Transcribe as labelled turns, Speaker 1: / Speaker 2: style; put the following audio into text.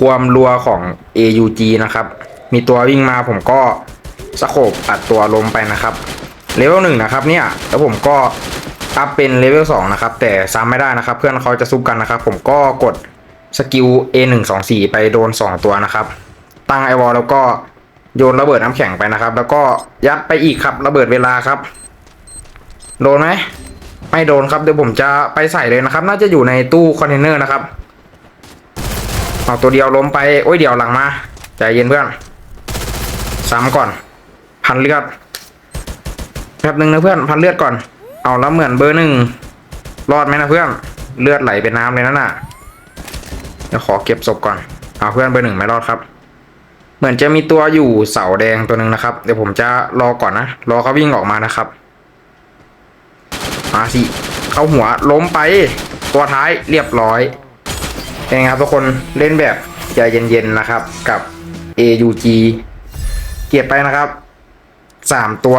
Speaker 1: ความรัวของ AUG นะครับ มีตัววิ่งมาผมก็สโคบอัดตัวลมไปนะครับเลเวลหนึ่งนะครับเนี่ยแล้วผมก็อัพเป็นเลเวลสองนะครับแต่ซ้ำไม่ได้นะครับ เพื่อนเขาจะซุบกันนะครับ ผมก็กดสกิล A124 ไปโดน 2 ตัวนะครับ ตั้งไอวอลแล้วก็โยนระเบิดน้ำแข็งไปนะครับ แล้วก็ยัดไปอีกครับระเบิดเวลาครับ โดนไหมไม่โดนครับเดี๋ยวผมจะไปใส่เลยนะครับ น่าจะอยู่ในตู้คอนเทนเนอร์นะครับ เอาตัวเดียวล้มไปโอ้ยเดี๋ยวหลังมาใจเย็นเพื่อนซ้ำก่อน พันเลือดแป๊บหนึ่งนะเพื่อนพันเลือดก่อน เอาแล้วเหมือนเบอร์หนึ่งรอดไหมนะเพื่อนเลือดไหลเป็นน้ำเลยนั่นน่ะเดี๋ยวขอเก็บศพก่อนเอาเพื่อนเบอร์หนึ่งไม่รอดครับ เหมือนจะมีตัวอยู่เสาแดงตัวหนึ่งนะครับ เดี๋ยวผมจะรอก่อนนะรอเขาวิ่งออกมานะครับมาสิเข้าหัวล้มไป ตัวท้ายเรียบร้อย ยังไงครับทุกคนเล่นแบบใจเย็นๆนะครับกับ AUG เก็บไปนะครับสามตัว